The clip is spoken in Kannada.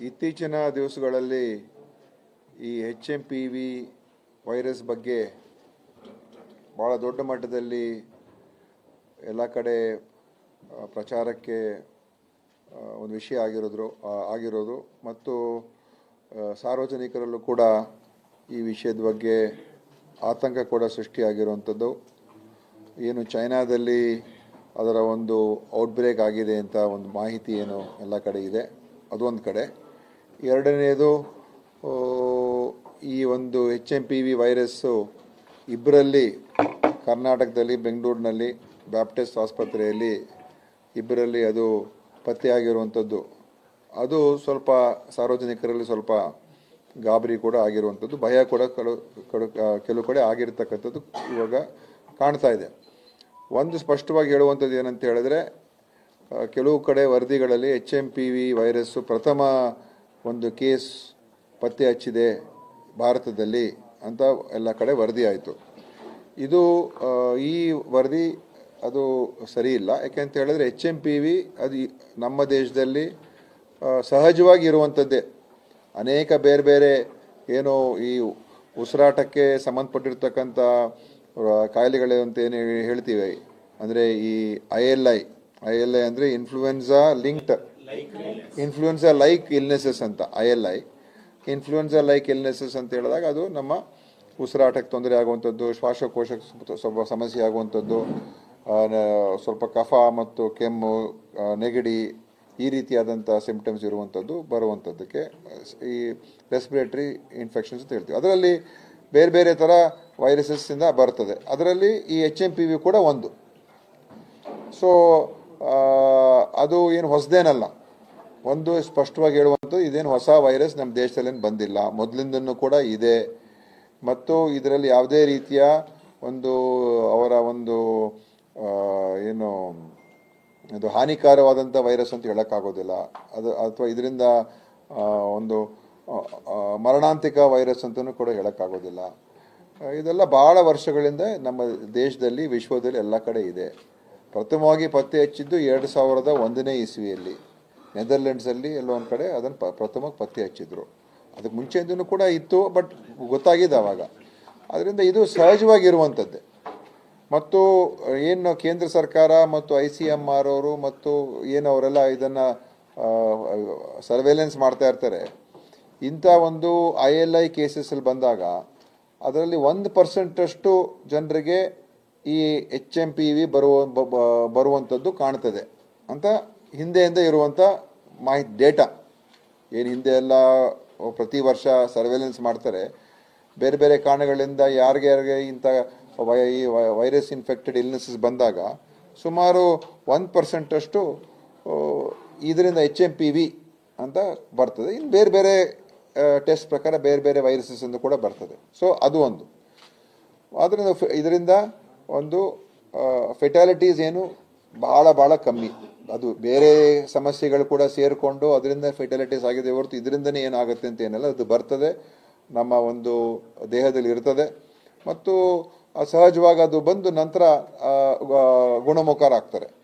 ಇತ್ತೀಚಿನ ದಿವಸಗಳಲ್ಲಿ ಈ H M P V virus ಬಗ್ಗೆ ಭಾಳ ದೊಡ್ಡ ಮಟ್ಟದಲ್ಲಿ ಎಲ್ಲ ಕಡೆ ಪ್ರಚಾರಕ್ಕೆ ಒಂದು ವಿಷಯ ಆಗಿರೋದ್ರು ಆಗಿರೋದು. ಮತ್ತು ಸಾರ್ವಜನಿಕರಲ್ಲೂ ಕೂಡ ಈ ವಿಷಯದ ಬಗ್ಗೆ ಆತಂಕ ಕೂಡ ಸೃಷ್ಟಿಯಾಗಿರುವಂಥದ್ದು. ಏನು ಚೈನಾದಲ್ಲಿ ಅದರ ಒಂದು ಔಟ್ಬ್ರೇಕ್ ಆಗಿದೆ ಅಂತ ಒಂದು ಮಾಹಿತಿ ಏನು ಎಲ್ಲ ಕಡೆ ಇದೆ. ಅದೊಂದು ಕಡೆ. ಎರಡನೆಯದು ಈ ಒಂದು H M P V virus ಇಬ್ಬರಲ್ಲಿ ಕರ್ನಾಟಕದಲ್ಲಿ, ಬೆಂಗಳೂರಿನಲ್ಲಿ, ಬ್ಯಾಪ್ಟಿಸ್ಟ್ ಆಸ್ಪತ್ರೆಯಲ್ಲಿ ಇಬ್ಬರಲ್ಲಿ ಅದು ಪತ್ತೆಯಾಗಿರುವಂಥದ್ದು. ಅದು ಸ್ವಲ್ಪ ಸಾರ್ವಜನಿಕರಲ್ಲಿ ಸ್ವಲ್ಪ ಗಾಬರಿ ಕೂಡ ಆಗಿರುವಂಥದ್ದು. ಭಯ ಕೂಡ ಕಡು- ಕೆಲವು ಕಡೆ ಆಗಿರ್ತಕ್ಕಂಥದ್ದು ಇವಾಗ ಕಾಣ್ತಾ ಇದೆ. ಒಂದು ಸ್ಪಷ್ಟವಾಗಿ ಹೇಳುವಂಥದ್ದು ಏನಂತ ಹೇಳಿದ್ರೆ ಕೆಲವು ಕಡೆ ವರದಿಗಳಲ್ಲಿ H M P V virus ಪ್ರಥಮ ಒಂದು ಕೇಸ್ ಪತ್ತೆ ಹಚ್ಚಿದೆ ಭಾರತದಲ್ಲಿ ಅಂತ ಎಲ್ಲ ಕಡೆ ವರದಿ ಆಯಿತು. ಇದು ಈ ವರದಿ ಅದು ಸರಿ ಇಲ್ಲ. ಯಾಕೆಂತ ಹೇಳಿದ್ರೆ ಎಚ್ ಎಂ ಪಿ ವಿ ಅದು ನಮ್ಮ ದೇಶದಲ್ಲಿ ಸಹಜವಾಗಿ ಇರುವಂಥದ್ದೇ. ಅನೇಕ ಬೇರೆ ಬೇರೆ ಏನು ಈ ಉಸಿರಾಟಕ್ಕೆ ಸಂಬಂಧಪಟ್ಟಿರ್ತಕ್ಕಂಥ ಆ, ಕಾಯಿಲೆಗಳು ಅಂತ ಏನು ಹೇಳ್ತೀವಿ. ಅಂದರೆ ಈ I L I I L I ಅಂದರೆ influenza linked influenza like illnesses ಅಂತ I L I influenza like illnesses ಅಂತ ಹೇಳಿದಾಗ ಅದು ನಮ್ಮ ಉಸಿರಾಟಕ್ಕೆ ತೊಂದರೆ ಆಗುವಂಥದ್ದು ಶ್ವಾಸಕೋಶಕ್ಕೆ ಸ್ವಲ್ಪ- ಸಮಸ್ಯೆ ಆಗುವಂಥದ್ದು ಸ್ವಲ್ಪ ಕಫ ಮತ್ತು ಕೆಮ್ಮು ನೆಗಡಿ ಈ ರೀತಿಯಾದಂಥ ಸಿಂಪ್ಟಮ್ಸ್ ಇರುವಂಥದ್ದು, ಬರುವಂಥದ್ದಕ್ಕೆ ಈ ರೆಸ್ಪಿರೇಟರಿ ಇನ್ಫೆಕ್ಷನ್ಸ್ ಅಂತ ಹೇಳ್ತೀವಿ. ಅದರಲ್ಲಿ ಬೇರೆ ಬೇರೆ ಥರ ವೈರಸಸ್ಸಿಂದ ಬರ್ತದೆ. ಅದರಲ್ಲಿ ಈ ಎಚ್ ಎಂ ಪಿ ವಿ ಕೂಡ ಒಂದು. ಸೊ ಅದು ಏನು ಹೊಸದೇನಲ್ಲ. ಒಂದು ಸ್ಪಷ್ಟವಾಗಿ ಹೇಳುವಂಥದ್ದು, ಇದೇನು ಹೊಸ ವೈರಸ್ ನಮ್ಮ ದೇಶದಲ್ಲೇನು ಬಂದಿಲ್ಲ. ಮೊದಲಿಂದನೂ ಕೂಡ ಇದೆ. ಮತ್ತು ಇದರಲ್ಲಿ ಯಾವುದೇ ರೀತಿಯ ಒಂದು, ಅವರ ಒಂದು ಏನು ಇದು ಹಾನಿಕಾರವಾದಂಥ ವೈರಸ್ ಅಂತ ಹೇಳೋಕ್ಕಾಗೋದಿಲ್ಲ. ಅದು, ಅಥವಾ ಇದರಿಂದ ಒಂದು ಮರಣಾಂತಿಕ ವೈರಸ್ ಅಂತಲೂ ಕೂಡ ಹೇಳೋಕ್ಕಾಗೋದಿಲ್ಲ. ಇದೆಲ್ಲ ಭಾಳ ವರ್ಷಗಳಿಂದ ನಮ್ಮ ದೇಶದಲ್ಲಿ, ವಿಶ್ವದಲ್ಲಿ ಎಲ್ಲ ಕಡೆ ಇದೆ. ಪ್ರಥಮವಾಗಿ ಪತ್ತೆ ಹಚ್ಚಿದ್ದು ಎರಡು ಸಾವಿರದ ಒಂದನೇ ಇಸ್ವಿಯಲ್ಲಿ. ನೆದರ್ಲೆಂಡ್ಸಲ್ಲಿ ಎಲ್ಲೋ ಒಂದು ಕಡೆ ಅದನ್ನು ಪ ಪ್ರಥಮವಾಗಿ ಪತ್ತೆ ಹಚ್ಚಿದ್ರು. ಅದಕ್ಕೆ ಮುಂಚೆಯಿಂದನೂ ಕೂಡ ಇತ್ತು, ಬಟ್ ಗೊತ್ತಾಗಿದೆ ಅವಾಗ. ಅದರಿಂದ ಇದು ಸಹಜವಾಗಿರುವಂಥದ್ದೇ ಮತ್ತು ಏನು ಕೇಂದ್ರ ಸರ್ಕಾರ ಮತ್ತು ಐ ಸಿ ಎಂ ಆರ್ ಅವರು ಮತ್ತು ಏನು ಅವರೆಲ್ಲ ಇದನ್ನು ಸರ್ವೇಲೆನ್ಸ್ ಮಾಡ್ತಾ ಇರ್ತಾರೆ. ಇಂಥ ಒಂದು ಐ ಎಲ್ ಐ ಕೇಸಸ್ಸಲ್ಲಿ ಬಂದಾಗ, ಅದರಲ್ಲಿ ಒಂದು ಪರ್ಸೆಂಟಷ್ಟು ಜನರಿಗೆ ಈ ಎಚ್ ಎಂ ಪಿ ವಿ ಬರುವ ಬರುವಂಥದ್ದು ಕಾಣ್ತದೆ. ಅಂತ ಹಿಂದೆಯಿಂದ ಇರುವಂಥ ಮಾಹಿತಿ, ಡೇಟಾ. ಏನು ಹಿಂದೆ ಎಲ್ಲ ಪ್ರತಿ ವರ್ಷ ಸರ್ವೆಲೆನ್ಸ್ ಮಾಡ್ತಾರೆ. ಬೇರೆ ಬೇರೆ ಕಾರಣಗಳಿಂದ ಯಾರಿಗೆ ಯಾರಿಗೆ ಇಂಥ ವೈ ವೈರಸ್ ಇನ್ಫೆಕ್ಟೆಡ್ ಇಲ್ನೆಸಸ್ ಬಂದಾಗ ಸುಮಾರು ಒನ್ ಪರ್ಸೆಂಟಷ್ಟು ಇದರಿಂದ ಎಚ್ ಎಂ ಪಿ ವಿ ಅಂತ ಬರ್ತದೆ. ಇನ್ನು ಬೇರೆ ಬೇರೆ ಟೆಸ್ಟ್ ಪ್ರಕಾರ ಬೇರೆ ಬೇರೆ ವೈರಸಸ್ ಕೂಡ ಬರ್ತದೆ. ಸೊ ಅದು ಒಂದು. ಆದ್ದರಿಂದ ಇದರಿಂದ ಒಂದು ಫೆಟಾಲಿಟೀಸ್ ಏನು ಬಹಳ ಬಹಳ ಕಮ್ಮಿ. ಅದು ಬೇರೆ ಸಮಸ್ಯೆಗಳು ಕೂಡ ಸೇರಿಕೊಂಡು ಅದರಿಂದ ಫೆಟಾಲಿಟೀಸ್ ಆಗಿದೆ ಹೊರತು ಇದರಿಂದನೇ ಏನಾಗುತ್ತೆ ಅಂತ ಏನಲ್ಲ. ಅದು ಬರ್ತದೆ. ನಮ್ಮ ಒಂದು ದೇಹದಲ್ಲಿ ಇರ್ತದೆ. ಮತ್ತು ಸಹಜವಾಗಿ ಅದು ಬಂದು ನಂತರ ಗುಣಮುಖರಾಗ್ತಾರೆ.